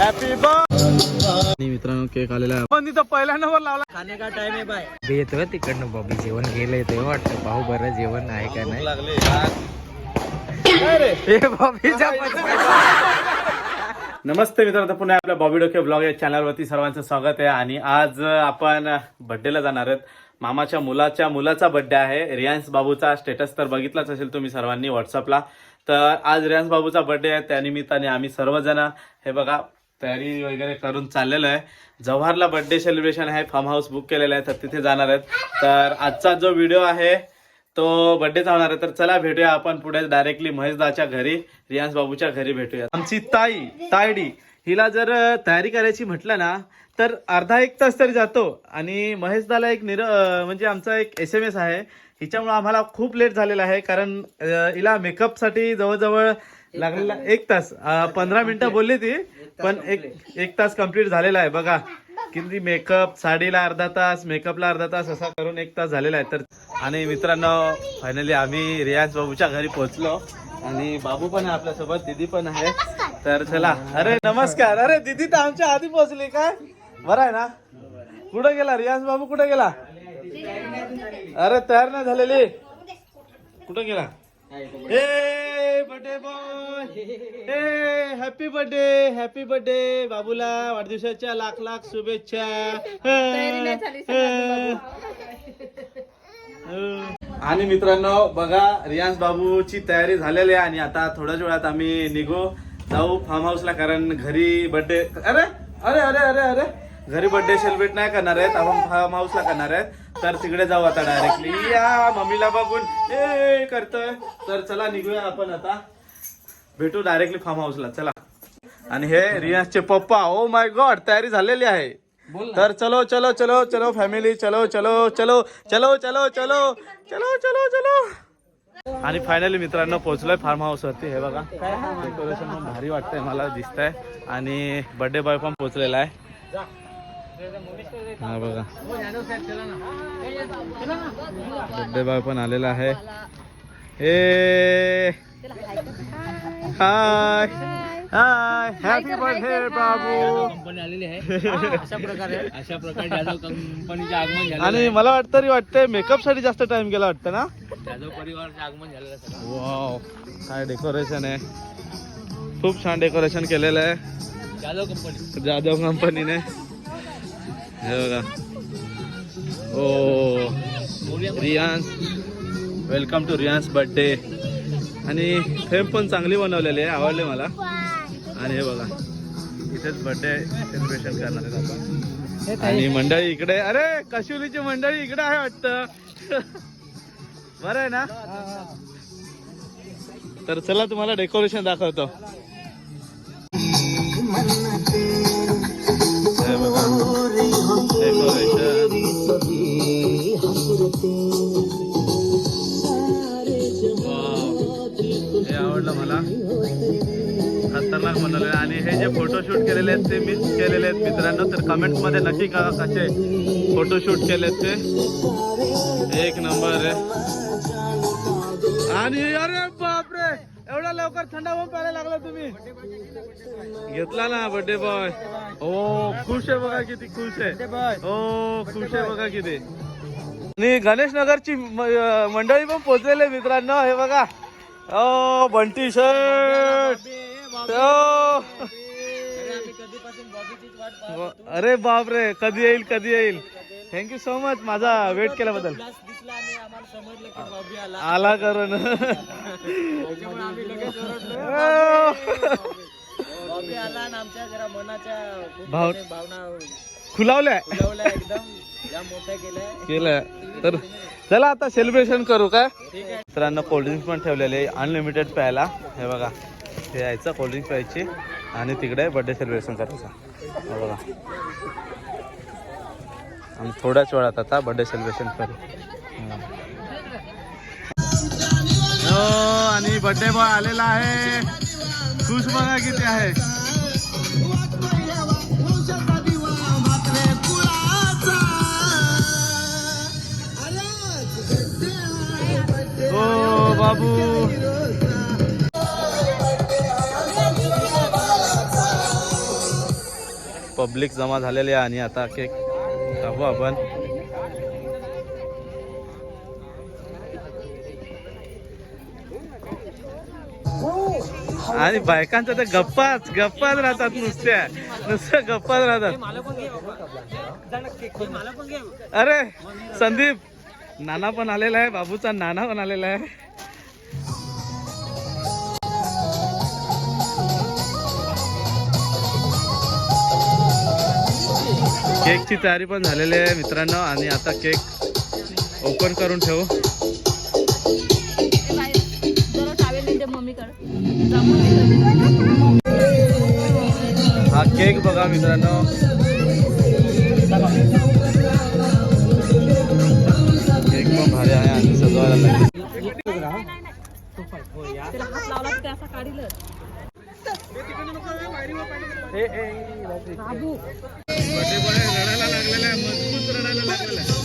Happy birthday मित्रांनो cake आलेला आहे. पण तिथं पहिला नंबर लावला. खाने का टाइम है भाई बे येतोय तिकडनं बॉबी. जेवण गेलंय ते वाटतं. पाहू बरं जेवण आहे का नाही. लागले. हे बॉबीच्या नमस्ते मित्रांनो पुन्हा आपल्या बॉबी डोके ब्लॉग या चॅनलवरती सर्वांचं स्वागत आहे. आणि आज आपण बर्थडेला जाणार आहेत. मामाच्या मुलाच्या मुलाचा बर्थडे आहे. रियांश बाबूचा स्टेटस तर बघितलाच असेल तुम्ही सर्वांनी व्हॉट्सअपला तर आज रियांश बाबूचा बर्थडे आहे. त्यानिमित्ताने आम्ही सर्वजण हे बघा तयारी वगैरे करून चाललेलं आहे. जव्हारला बर्थडे सेलिब्रेशन आहे फार्म हाऊस बुक केलेलं आहे तर तिथे जाणार आहेत. तर आजचा जो व्हिडिओ आहे तो बर्थडेचा होणार आहे. तर चला भेटूया आपण पुढे डायरेक्टली महेशदाच्या घरी रियांस बाबूच्या घरी भेटूया. आमची ताई तायडी हिला जर तयारी करायची म्हटलं ना तर अर्धा एक तास तरी जातो. आणि महेशदाला एक निर म्हणजे आमचा एक एस एम एस आहे. हिच्यामुळे आम्हाला खूप लेट झालेला आहे कारण हिला मेकअपसाठी जवळजवळ लागलेला एक तास. पंधरा मिनिटं बोलली ती पण एक एक तास कंप्लीट झालेला आहे. बघा किती मेकअप साडीला अर्धा तास मेकअपला अर्धा तास असा करून एक तास झालेला आहे. तर आणि मित्रांनो फायनली आम्ही रियाज बाबूच्या घरी पोहोचलो. आणि बाबू पण आहे आपल्यासोबत दीदी पण आहे. तर चला अरे नमस्कार. अरे दीदी तर आमच्या आधी पोहोचली काय? बरं आहे ना? कुठं गेला? रियाज बाबू कुठं गेला? अरे तयार नाही झालेली. कुठं गेला? ए बर्थडे बॉय ए हॅपी बर्थडे हॅपी बर्थडे बाबूला वाढदिवसाच्या लाख लाख शुभेच्छा. आणि मित्रांनो बघा रियांश बाबूची तयारी झालेली आहे आणि आता थोड्याच वेळात आम्ही निघू. जाऊ फार्म हाऊसला कारण घरी बर्थडे अरे अरे अरे अरे अरे. घरी बर्थडे सेलिब्रेट नाही करणार आहेत. आपण फार्म हाऊसला करणार आहेत. तर तिकडे जाऊ आता डायरेक्टली या मम्मीला बघून ए करतोय तर चला निघूया आपण आता भेटू डायरेक्टली फार्म हाऊसला चला आणि हे रियांशचे पप्पा ओ माय गॉड तयारी झालेली आहे तर चलो चलो चलो चलो फॅमिली चलो चलो चलो चलो चलो चलो चलो चलो चलो आणि फायनली मित्रांनो पोहोचलोय फार्म हाऊस वरती हे बघा डेकोरेशन पण भारी वाटतंय मला दिसतंय आणि बर्थडे बॉय पण पोहोचलेला आहे हा बघा. बर्थडे बॉय पण आलेला आहे. ए. हाय. हाय. हॅपी बर्थडे बाबू. कंपनी आलेली आहे अशा प्रकारे अशा प्रकारे जाधव कंपनीचे आगमन झालं आणि मला वाटतं तरी वाटतंय मेकअपसाठी जास्त टाइम गेला वाटतं ना? जाधव परिवाराचे आगमन झालेलं आहे सगळं. वाव काय डेकोरेशन आहे. खूप छान डेकोरेशन केलेलं आहे. जाधव कंपनी जाधव कंपनीने बघा ओ Riyans welcome to Riyans birthday आणि फेम पण चांगली बनवलेली आहे आवडले मला. आणि हे बघा. इथेच बर्थडे सेलिब्रेशन करणार आहेत आपण. आणि मंडळी इकडे अरे कशिवलीची मंडळी इकडे आहे वाटतं. बरं आहे ना? तर चला तुम्हाला डेकोरेशन दाखवतो. फोटोशूट केलेले आहेत ते मीच केलेले आहेत मित्रांनो. तर कमेंटमध्ये नक्की करा कसे फोटोशूट केलेत ते. एक नंबर आहे. आणि अरे बापरे! एवढा लवकर थंड होऊन प्यायला लागला तुम्ही. घेतला ना बर्थडे बॉय हो खुश आहे बघा किती खुश आहे. हो खुश आहे बघा किती. आणि गणेश नगरची मंडळी पण पोहोचलेले मित्रांनो. हे बघा. ओ बंटी शर्ट अरे बाप रे कधी येईल कधी येईल. थँक्यू सो मच माझा वेट केल्याबद्दल. आला करून. भाव खुलावल्या. केलं तर चला आता सेलिब्रेशन करू का? मित्रांनो कोल्ड्रिंक्स पण ठेवलेले अनलिमिटेड प्यायला. हे बघा. हे यायचं कोल्ड्रिंक्स प्यायची. आणि तिकडे बर्थडे सेलिब्रेशन करायचं बघा. आणि थोड्याच वेळात आता बर्थडे सेलिब्रेशन करू. हो आणि बर्थडे बॉय आलेला आहे. खुश बघा किती आहे. हो बाबू. पब्लिक जमा झालेली आहे आणि आता केक कापू आपण. आणि बायकांच्या तर गप्पाच गप्पाच राहतात नुसत्या. नुसत्या गप्पाच राहतात. अरे संदीप नाना पण आलेला आहे बाबूचा नाना पण आलेला आहे. केकची तयारी पण झालेली आहे मित्रांनो आणि आता केक ओपन करून ठेवू. हा केक बघा मित्रांनो. केक पण भारी आहे आणि सजवायला लागेल. लढायला हात लागलेला आहे मजबूत लढायला लागलेला आहे.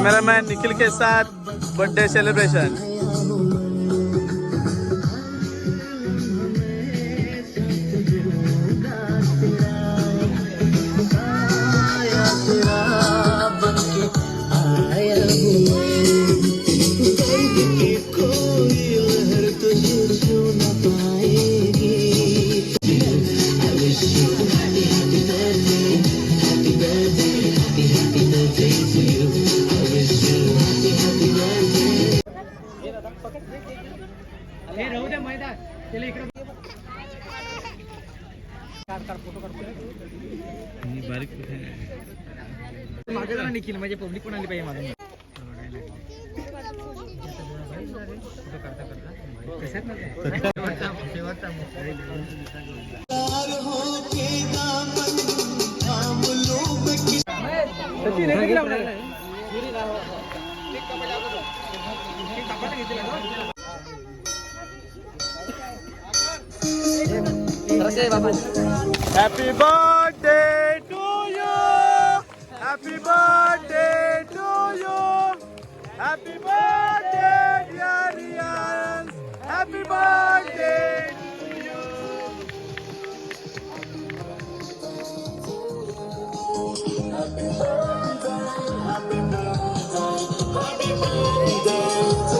कैमरामैन निखिल के साथ बर्थडे सेलिब्रेशन मागे निखील म्हणजे पब्लिक पण आली पाहिजे माझं happy birthday. Happy birthday to you. Happy birthday, dear Rian. Happy birthday to you. या,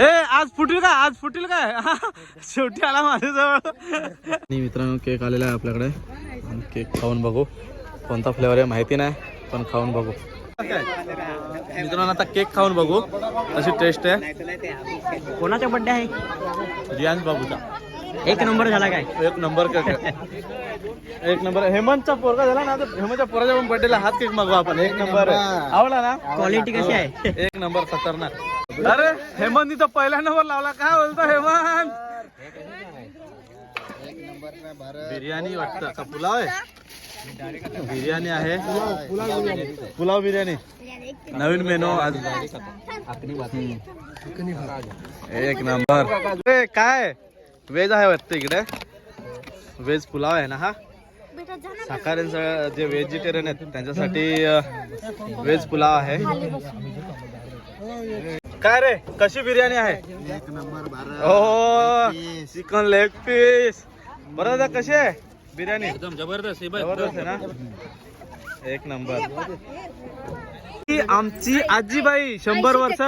ए आज फुटेल का? आज फुटेल काय? शेवटी आला माझ्याजवळ. आणि मित्रांनो केक आलेला आहे आपल्याकडे. केक खाऊन बघू. कोणता फ्लेवर आहे माहिती नाही पण खाऊन बघू. मित्रांनो आता केक खाऊन बघू. कशी टेस्ट आहे? कोणाचा बर्थडे आहे? रियांश बाबूचा. एक नंबर झाला काय? एक नंबर का एक नंबर. हेमंतचा पोरगा झाला ना हेमंतच्या पोराच्या पण बर्थडेला हात केक मागू आपण. एक नंबर. आवडला ना? क्वालिटी कशी आहे? एक नंबर खतरनाक. अरे हेमंत इथं पहिला नंबर लावला. काय बोलतो हेमंत? बिर्याणी वाटतं. का पुलाव आहे? बिर्याणी आहे. पुलाव बिर्याणी. नवीन मेनू आज. एक नंबर. काय? व्हेज आहे वाटतं इकडे? व्हेज पुलाव आहे ना हा? शाकाहाऱ्यांचं जे व्हेजिटेरियन आहेत त्यांच्यासाठी व्हेज पुलाव आहे. काय रे? कशी बिर्याणी आहे? हो चिकन लेग पीस बरं दादा कशी आहे? बिर्याणी? एकदम जबरदस्त हे आहे ना? एक नंबर. ही आमची आजीबाई शंभर वर्ष.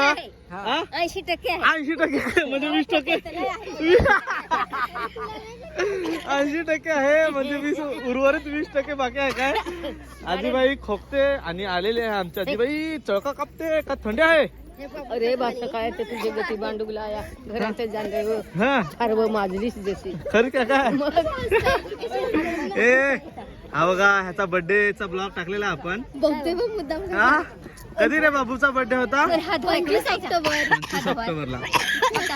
हा? ऐंशी टक्के आहे. ऐंशी टक्के म्हणजे वीस टक्के. ऐंशी टक्के आहे म्हणजे वीस उर्वरित वीस टक्के बाकी आहे काय? आजीबाई खोकते आणि आलेले आहे आमची आजीबाई. चळका कापते का? थंडी आहे? अरे भाषा काय ते तुझे गती बांडुगला आया. घरात जाण रे हा. सर्व माजलीच जशी. खरी का काय? ए हा बघा ह्याचा बर्थडेचा ब्लॉग टाकलेला आपण. बघते बघ मुद्दाम हा? कधी रे बाबूचा बर्थडे होता? पंचवीस ऑक्टोबर पंचवीस ऑक्टोबरला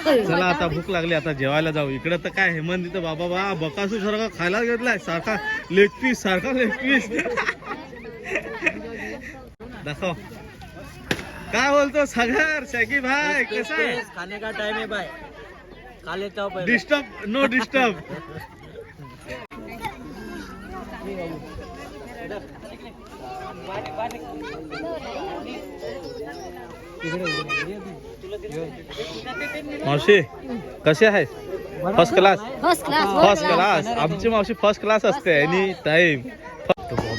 चला आता भूक लागली आता जेवायला जाऊ. इकडे तर काय हेमंत इथं बाबा बा बकासू सारखा खायला घेतलाय. सारखा लेग पीस सारखा लेग पीस दाखव. काय बोलतो सागर? शकी भाई कसा आहे खाने का टाइम है भाई खा लेता हूँ डिस्टर्ब नो डिस्टर्ब मावशी कशी आहे first class first class first class आमची मावशी फर्स्ट क्लास असते एनी टाइम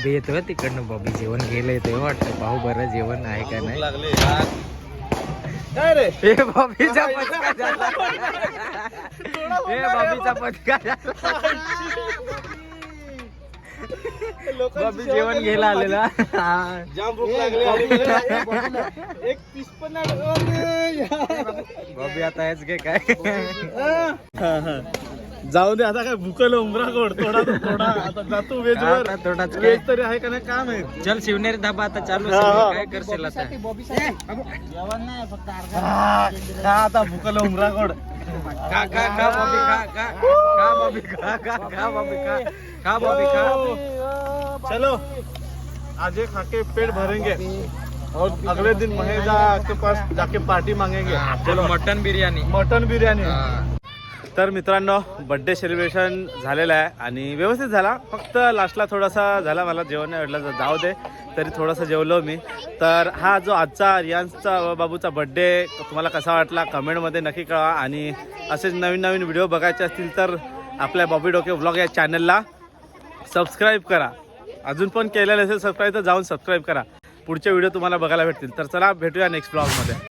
बॉबी येतोय तिकडनं बॉबी जेवण गेलं येतोय वाटतं. पाहू बरं जेवण आहे का नाही? लागले हे बॉबीचा झाला. हे बॉबीचा पचका झाला. बॉबी जेवण घ्यायला आलेला. हा. जाम भूक लागली आणि मला एक पीस पण नाही. बॉबी आता हेच घे काय. जाऊ दे आता काय भुकल उमरा गोड थोडा तो थोडा आता जातो वेज वर. काय. वेज तरी आहे का नाही काय माहीत चल शिवनेरी धाबा आता चालू हा. हा. काय करशील आता? हा, आता भुकल उमरा गोड? खा खा खा बॉबी खा खा खा बॉबी खा खा खा बॉबी खा खा बॉबी खा चलो. आज ये खा के पेट भरेंगे. और अगले दिन महेजा के पास जाके पार्टी मांगेंगे. चलो. मटन बिर्याणी मटन बिर्याणी हा. तर मित्रांनो बड्डे सेलिब्रेशन झालेलं आहे आणि व्यवस्थित झाला. फक्त लास्टला थोडासा झाला मला जेवण वाटलं जाऊ दे तरी थोडंसं जेवलो मी. तर हा जो आजचा रियांसचा बाबूचा बड्डे तुम्हाला कसा वाटला कमेंटमध्ये नक्की कळवा. आणि असेच नवीन नवीन व्हिडिओ बघायचे असतील तर आपल्या बॉबी डोके व्लॉग या चॅनलला सबस्क्राईब करा. अजून पण केलेलं असेल सबस्क्राईब तर जाऊन सबस्क्राईब करा. पुढचे व्हिडिओ तुम्हाला बघायला भेटतील. तर चला भेटूया नेक्स्ट ब्लॉगमध्ये